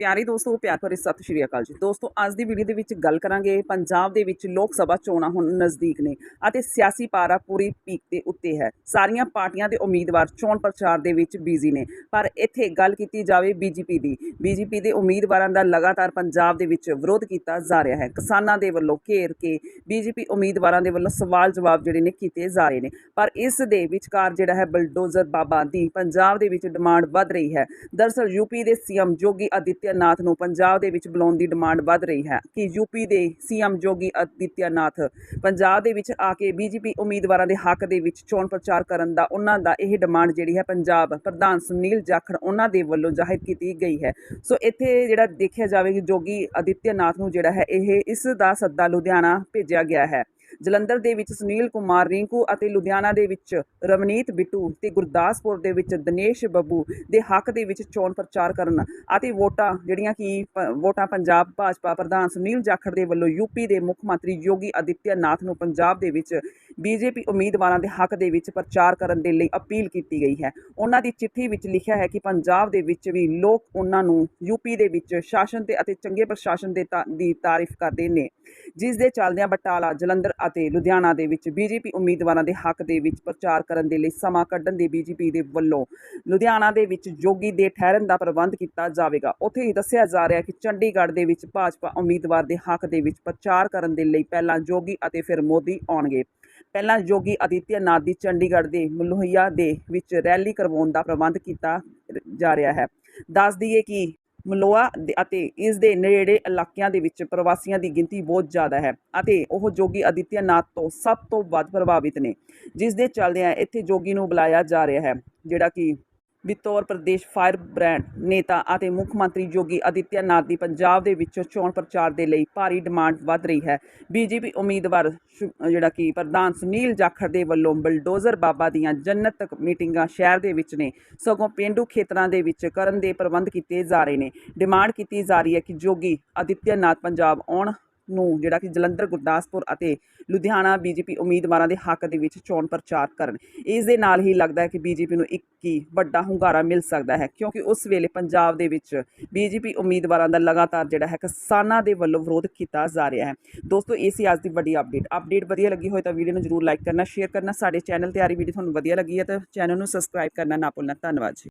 ਪਿਆਰੇ ਦੋਸਤੋ, ਪਿਆਰ ਭਰੀ ਸਤਿ ਸ਼੍ਰੀ ਅਕਾਲ ਜੀ। ਦੋਸਤੋ, ਅੱਜ ਦੀ ਵੀਡੀਓ ਦੇ ਵਿੱਚ ਗੱਲ ਕਰਾਂਗੇ ਪੰਜਾਬ ਦੇ ਵਿੱਚ ਲੋਕ ਸਭਾ ਚੋਣਾਂ ਹੁਣ ਨਜ਼ਦੀਕ ਨੇ ਅਤੇ ਸਿਆਸੀ ਪਾਰਾ ਪੂਰੀ ਪੀਕ ਤੇ ਉੱਤੇ ਹੈ। ਸਾਰੀਆਂ ਪਾਰਟੀਆਂ ਦੇ ਉਮੀਦਵਾਰ ਚੋਣ ਪ੍ਰਚਾਰ ਦੇ ਵਿੱਚ ਬਿਜ਼ੀ ਨੇ। ਪਰ ਇੱਥੇ ਗੱਲ ਕੀਤੀ ਜਾਵੇ ਬੀਜੇਪੀ ਦੀ, ਬੀਜੇਪੀ ਦੇ ਉਮੀਦਵਾਰਾਂ ਦਾ ਲਗਾਤਾਰ ਪੰਜਾਬ ਦੇ ਵਿੱਚ ਵਿਰੋਧ ਕੀਤਾ ਜਾ ਰਿਹਾ ਹੈ। ਕਿਸਾਨਾਂ ਦੇ ਵੱਲੋਂ ਘੇਰ ਕੇ ਬੀਜੇਪੀ ਉਮੀਦਵਾਰਾਂ ਦੇ ਵੱਲੋਂ ਸਵਾਲ ਜਵਾਬ ਜਿਹੜੇ ਨੇ ਕੀਤੇ ਜਾ ਰਹੇ ਨੇ। ਪਰ ਇਸ ਦੇ ਵਿਚਕਾਰ ਜਿਹੜਾ ਹੈ ਬਲਡੋਜ਼ਰ ਬਾਬਾ ਦੀ ਪੰਜਾਬ ਦੇ ਵਿੱਚ ਡਿਮਾਂਡ ਵੱਧ ਰਹੀ ਹੈ। ਦਰਅਸਲ ਯੂਪੀ ਦੇ ਸੀਐਮ ਜੋਗੀ ਆਦਿੱਤਿਆਨਾਥ ਨੂੰ ਪੰਜਾਬ ਦੇ ਵਿੱਚ ਬੁਲਾਉਣ ਦੀ ਡਿਮਾਂਡ ਵੱਧ ਰਹੀ ਹੈ। ਕਿ ਯੂਪੀ ਦੇ ਸੀਐਮ ਜੋਗੀ ਆਦਿੱਤਿਆਨਾਥ ਪੰਜਾਬ ਦੇ ਵਿੱਚ ਆ ਕੇ ਬੀਜੇਪੀ ਉਮੀਦਵਾਰਾਂ ਦੇ ਹੱਕ ਦੇ ਵਿੱਚ ਚੋਣ ਪ੍ਰਚਾਰ ਕਰਨ ਦਾ ਉਹਨਾਂ ਦਾ ਇਹ ਡਿਮਾਂਡ ਜਿਹੜੀ ਹੈ ਪੰਜਾਬ ਪ੍ਰਧਾਨ ਸੁਨੀਲ ਜਾਖੜ ਉਹਨਾਂ ਦੇ ਵੱਲੋਂ ਜ਼ਾਹਿਰ ਕੀਤੀ ਗਈ ਹੈ। ਸੋ ਇੱਥੇ ਜਿਹੜਾ ਦੇਖਿਆ ਜਾਵੇ ਕਿ ਜੋਗੀ ਆਦਿੱਤਿਆਨਾਥ ਨੂੰ ਜਿਹੜਾ ਹੈ ਇਹ ਇਸ ਦਾ ਸੱਦਾ ਲੁਧਿਆਣਾ ਭੇਜਿਆ ਗਿਆ ਹੈ। ਜਲੰਧਰ ਦੇ ਵਿੱਚ ਸੁਨੀਲ ਕੁਮਾਰ, ਰਿੰਕੂ ਅਤੇ ਲੁਧਿਆਣਾ ਦੇ ਵਿੱਚ ਰਵਨੀਤ ਬਿੱਟੂ ਤੇ ਗੁਰਦਾਸਪੁਰ ਦੇ ਵਿੱਚ ਦਿਨੇਸ਼ ਬੱਬੂ ਦੇ ਹੱਕ ਦੇ ਵਿੱਚ ਚੋਣ ਪ੍ਰਚਾਰ ਕਰਨ ਅਤੇ ਵੋਟਾਂ ਜਿਹੜੀਆਂ ਕਿ ਪ- ਵੋਟਾਂ ਪੰਜਾਬ ਭਾਜਪਾ ਪ੍ਰਧਾਨ ਸੁਨੀਲ ਜਾਖੜ ਦੇ ਵੱਲੋਂ ਯੂਪੀ ਦੇ ਮੁੱਖ ਮੰਤਰੀ ਯੋਗੀ ਆਦਿੱਤਿਆਨਾਥ ਨੂੰ ਪੰਜਾਬ ਦੇ ਵਿੱਚ ਬੀਜੇਪੀ ਉਮੀਦਵਾਰਾਂ ਦੇ ਹੱਕ ਦੇ ਵਿੱਚ ਪ੍ਰਚਾਰ ਕਰਨ ਦੇ ਲਈ ਅਪੀਲ ਕੀਤੀ ਗਈ ਹੈ। ਉਹਨਾਂ ਦੀ ਚਿੱਠੀ ਵਿੱਚ ਲਿਖਿਆ ਹੈ ਕਿ ਪੰਜਾਬ ਦੇ ਵਿੱਚ ਵੀ ਲੋਕ ਉਹਨਾਂ ਨੂੰ ਯੂਪੀ ਦੇ ਵਿੱਚ ਸ਼ਾਸਨ ਤੇ ਅਤੇ ਚੰਗੇ ਪ੍ਰਸ਼ਾਸਨ ਦੇ ਤਾ- ਦੀ ਤਾਰੀਫ ਕਰਦੇ ਨੇ। ਜਿਸ ਦੇ ਚੱਲਦਿਆਂ ਬਟਾਲਾ, ਜਲੰਧਰ ਅਤੇ ਲੁਧਿਆਣਾ ਦੇ ਵਿੱਚ ਬੀਜੇਪੀ ਉਮੀਦਵਾਰਾਂ ਦੇ ਹੱਕ ਦੇ ਵਿੱਚ ਪ੍ਰਚਾਰ ਕਰਨ ਦੇ ਲਈ ਸਮਾਂ ਕੱਢਣ ਦੇ ਬੀਜੇਪੀ ਦੇ ਵੱਲੋਂ ਲੁਧਿਆਣਾ ਦੇ ਵਿੱਚ ਜੋਗੀ ਦੇ ਠਹਿਰਨ ਦਾ ਪ੍ਰਬੰਧ ਕੀਤਾ ਜਾਵੇਗਾ। ਉੱਥੇ ਹੀ ਦੱਸਿਆ ਜਾ ਰਿਹਾ ਕਿ ਚੰਡੀਗੜ੍ਹ ਦੇ ਵਿੱਚ ਭਾਜਪਾ ਉਮੀਦਵਾਰ ਦੇ ਹੱਕ ਦੇ ਵਿੱਚ ਪ੍ਰਚਾਰ ਕਰਨ ਦੇ ਲਈ ਪਹਿਲਾਂ ਜੋਗੀ ਅਤੇ ਫਿਰ ਮੋਦੀ ਆਉਣਗੇ। ਪਹਿਲਾਂ ਯੋਗੀ ਆਦਿੱਤਿਆਨਾਥ ਦੀ ਚੰਡੀਗੜ੍ਹ ਦੇ ਮਲੋਹੀਆ ਦੇ ਵਿੱਚ ਰੈਲੀ ਕਰਵਾਉਣ ਦਾ ਪ੍ਰਬੰਧ ਕੀਤਾ ਜਾ ਰਿਹਾ ਹੈ। ਦੱਸ ਦਈਏ ਕਿ ਮਲੋਆ ਅਤੇ ਇਸ ਦੇ ਨੇੜੇ ਇਲਾਕਿਆਂ ਦੇ ਵਿੱਚ ਪ੍ਰਵਾਸੀਆਂ ਦੀ ਗਿਣਤੀ ਬਹੁਤ ਜ਼ਿਆਦਾ ਹੈ ਅਤੇ ਉਹ ਜੋਗੀ ਆਦਿੱਤਿਆਨਾਥ ਤੋਂ ਸਭ ਤੋਂ ਵੱਧ ਪ੍ਰਭਾਵਿਤ ਨੇ, ਜਿਸ ਦੇ ਚੱਲਦਿਆਂ ਇੱਥੇ ਜੋਗੀ ਨੂੰ ਬੁਲਾਇਆ ਜਾ ਰਿਹਾ ਹੈ, ਜਿਹੜਾ ਕਿ ਬਿਤੌਰ ਪ੍ਰਦੇਸ਼ ਫਾਇਰ ਬ੍ਰਾਂਡ ਨੇਤਾ ਅਤੇ ਮੁੱਖ ਮੰਤਰੀ ਯੋਗੀ ਆਦਿੱਤਿਆਨਾਥ ਦੀ ਪੰਜਾਬ ਦੇ ਵਿੱਚ ਚੋਣ ਪ੍ਰਚਾਰ ਦੇ ਲਈ ਭਾਰੀ ਡਿਮਾਂਡ ਵੱਧ ਰਹੀ ਹੈ। ਬੀਜੇਪੀ ਉਮੀਦਵਾਰ ਸ਼ੁ- ਜਿਹੜਾ ਕਿ ਪ੍ਰਧਾਨ ਸੁਨੀਲ ਜਾਖੜ ਦੇ ਵੱਲੋਂ ਬਲਡੋਜ਼ਰ ਬਾਬਾ ਦੀਆਂ ਜਨਤਕ ਮੀਟਿੰਗਾਂ ਸ਼ਹਿਰ ਦੇ ਵਿੱਚ ਨੇ। ਸਗੋਂ ਪਿੰਡੂ ਖੇਤਰਾਂ ਦੇ ਵਿੱਚ ਕਰਨ ਦੇ ਪ੍ਰਬੰਧ ਕੀਤੇ ਜਾ ਰਹੇ ਨੇ। ਡਿਮਾਂਡ ਕੀਤੀ ਜਾ ਰਹੀ ਹੈ ਕਿ ਜੋਗੀ ਆਦਿੱਤਿਆਨਾਥ ਪੰਜਾਬ ਆਉਣ ਨੂੰ ਜਿਹੜਾ ਕਿ ਜਲੰਧਰ, ਗੁਰਦਾਸਪੁਰ ਅਤੇ ਲੁਧਿਆਣਾ ਬੀਜੇਪੀ ਉਮੀਦਵਾਰਾਂ ਦੇ ਹੱਕ ਦੇ ਵਿੱਚ ਚੋਣ ਪ੍ਰਚਾਰ ਕਰਨ। ਇਸ ਦੇ ਨਾਲ ਹੀ ਲੱਗਦਾ ਹੈ ਕਿ ਬੀਜੇਪੀ ਨੂੰ ਇੱਕ ਹੀ ਵੱਡਾ ਹੁੰਗਾਰਾ ਮਿਲ ਸਕਦਾ ਹੈ, ਕਿਉਂਕਿ ਉਸ ਵੇਲੇ ਪੰਜਾਬ ਦੇ ਵਿੱਚ ਬੀਜੇਪੀ ਉਮੀਦਵਾਰਾਂ ਦਾ ਲਗਾਤਾਰ ਜਿਹੜਾ ਹੈ ਕਿਸਾਨਾਂ ਦੇ ਵੱਲੋਂ ਵਿਰੋਧ ਕੀਤਾ ਜਾ ਰਿਹਾ ਹੈ। ਦੋਸਤੋ, ਇਹ ਸੀ ਅੱਜ ਦੀ ਵੱਡੀ ਅਪਡੇਟ ਅਪਡੇਟ ਵਧੀਆ ਲੱਗੀ ਹੋਏ ਤਾਂ ਵੀਡੀਓ ਨੂੰ ਜਰੂਰ ਲਾਈਕ ਕਰਨਾ ਸ਼ੇਅਰ ਕਰਨਾ। ਸਾਡੇ ਚੈਨਲ ਤੇ ਆ ਰਹੀ ਵੀਡੀਓ ਤੁਹਾਨੂੰ ਵਧੀਆ ਲੱਗੀ ਹੈ ਤਾਂ ਚੈਨਲ ਨੂੰ ਸਬਸਕ੍ਰਾਈਬ ਕਰਨਾ ਨਾ ਭੁੱਲਣਾ। ਧੰਨਵਾਦ ਜੀ।